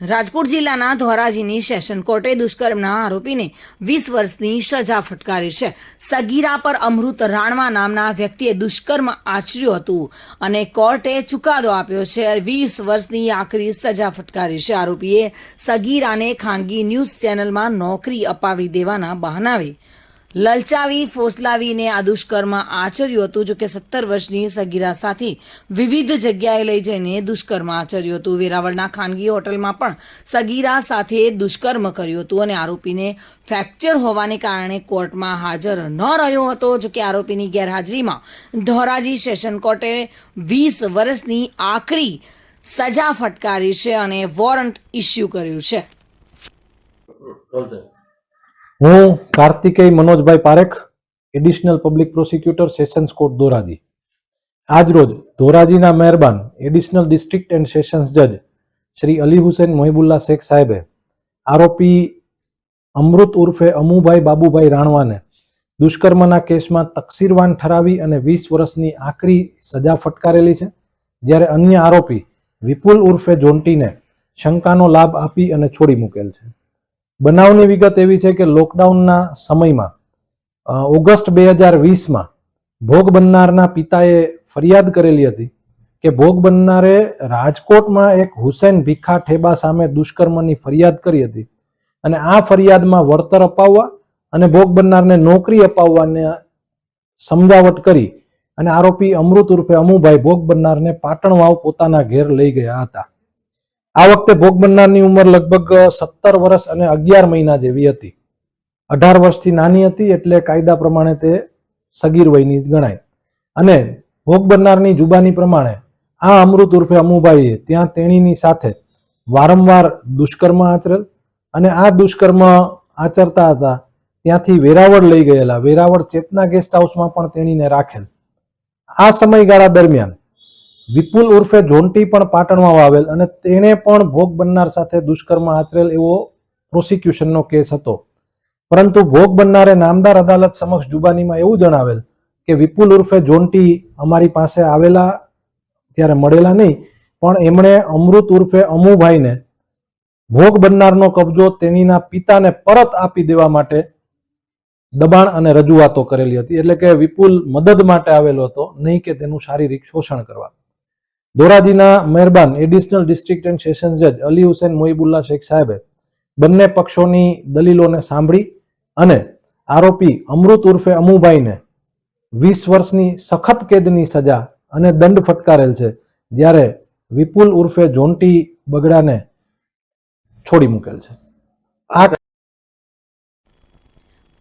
રાજકોટ જિલ્લાના ધોરાજીની સેશન કોર્ટે દુષ્કર્મના આરોપીને વીસ વર્ષની સજા ફટકારી છે. સગીરા પર અમૃત રાણવા નામના વ્યક્તિએ દુષ્કર્મ આચર્યું હતું અને કોર્ટે ચુકાદો આપ્યો છે. વીસ વર્ષની આખરી સજા ફટકારી છે. આરોપીએ સગીરાને ખાનગી ન્યૂઝ ચેનલમાં નોકરી અપાવી દેવાના બહાનાવે લલચાવી, ફોસલાવીને આ દુષ્કર્મ આચર્યું હતું. જોકે સત્તર વર્ષની સગીરા સાથે વિવિધ જગ્યાએ લઈ જઈને દુષ્કર્મ આચર્યું હતું. વેરાવળના ખાનગી હોટલમાં પણ સગીરા સાથે દુષ્કર્મ કર્યું હતું અને આરોપીને ફ્રેક્ચર હોવાને કારણે કોર્ટમાં હાજર ન રહ્યો હતો. જોકે આરોપીની ગેરહાજરીમાં ધોરાજી સેશન કોર્ટે વીસ વર્ષની આખરી સજા ફટકારી છે અને વોરંટ ઇસ્યુ કર્યું છે. હું Kartikeya Manojbhai Parekh additional public prosecutor sessions court Dhoraji. આજરોજ ધોરાજીના મહેરબાન એડિશનલ ડિસ્ટ્રિક્ટ એન્ડ સેશન્સ જજ શ્રી અલી હુસેન મોહિબુલ્લા શેખ સાહેબે આરોપી અમૃત ઉર્ફે અમુભાઈ બાબુભાઈ રાણવાને દુષ્કર્મના કેસમાં તકસીરવાન ઠરાવી અને વીસ વર્ષની આકરી સજા ફટકારેલી છે, જ્યારે અન્ય આરોપી વિપુલ ઉર્ફે જોન્ટીને શંકાનો લાભ આપી અને છોડી મૂકેલ છે. બનાવની વિગત એવી છે કે લોકડાઉનના સમયમાં ઓગસ્ટ બે હજાર વીસમાં ભોગ બનનારના પિતાએ ફરિયાદ કરેલી હતી કે ભોગ બનનારે રાજકોટમાં એક હુસેન ભીખા ઠેબા સામે દુષ્કર્મની ફરિયાદ કરી હતી અને આ ફરિયાદમાં વળતર અપાવવા અને ભોગ બનનારને નોકરી અપાવવાને સમજાવટ કરી અને આરોપી અમૃત ઉર્ફે અમુભાઈ ભોગ બનનારને પાટણ વાવ પોતાના ઘેર લઈ ગયા હતા. આ વખતે ભોગ બનનારની ઉંમર લગભગ સત્તર વર્ષ અને અગિયાર મહિના જેવી હતી. અઢાર વર્ષથી નાની હતી એટલે કાયદા પ્રમાણે તે સગીર વયની ગણાય. અને ભોગ બનનારની જુબાની પ્રમાણે આ અમૃત ઉર્ફે અમુભાઈએ ત્યાં તેણીની સાથે વારંવાર દુષ્કર્મ આચરેલ અને આ દુષ્કર્મ આચરતા હતા. ત્યાંથી વેરાવળ લઈ ગયેલા વેરાવળ ચેતના ગેસ્ટ હાઉસમાં પણ તેણીને રાખેલ. આ સમયગાળા દરમિયાન વિપુલ ઉર્ફે જોન્ટી પણ પાટણમાં આવેલ અને તેણે પણ ભોગ બનનાર સાથે દુષ્કર્મ આચરેલ એવો પ્રોસિક્યુશનનો કેસ હતો. પરંતુ ભોગ બનનારે નામદાર અદાલત સમક્ષ જુબાનીમાં એવું જણાવેલ કે વિપુલ ઉર્ફે જોન્ટી અમારી પાસે આવેલા ત્યારે મળેલા નહીં, પણ એમણે અમૃત ઉર્ફે અમુભાઈને ભોગ બનનારનો કબજો તેણીના પિતાને પરત આપી દેવા માટે દબાણ અને રજૂઆતો કરેલી હતી. એટલે કે વિપુલ મદદ માટે આવેલો હતો, નહીં કે તેનું શારીરિક શોષણ કરવા. ધોરાજીના મહેરબાન એડિશનલ ડિસ્ટ્રિક્ટ એન્ડ સેશન જજ અલી હુસેન મોહિબુલ્લા શેખ સાહેબે બંને પક્ષોની દલીલોને સાંભળી અને આરોપી અમૃત ઉર્ફે અમુભાઈને વીસ વર્ષની સખત કેદની સજા અને દંડ ફટકારેલ છે, જ્યારે વિપુલ ઉર્ફે જોન્ટી બગડાને છોડી મૂકેલ છે. આ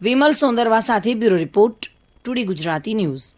વિમલ સોંદરવા સાથે bureau report today Gujarati news.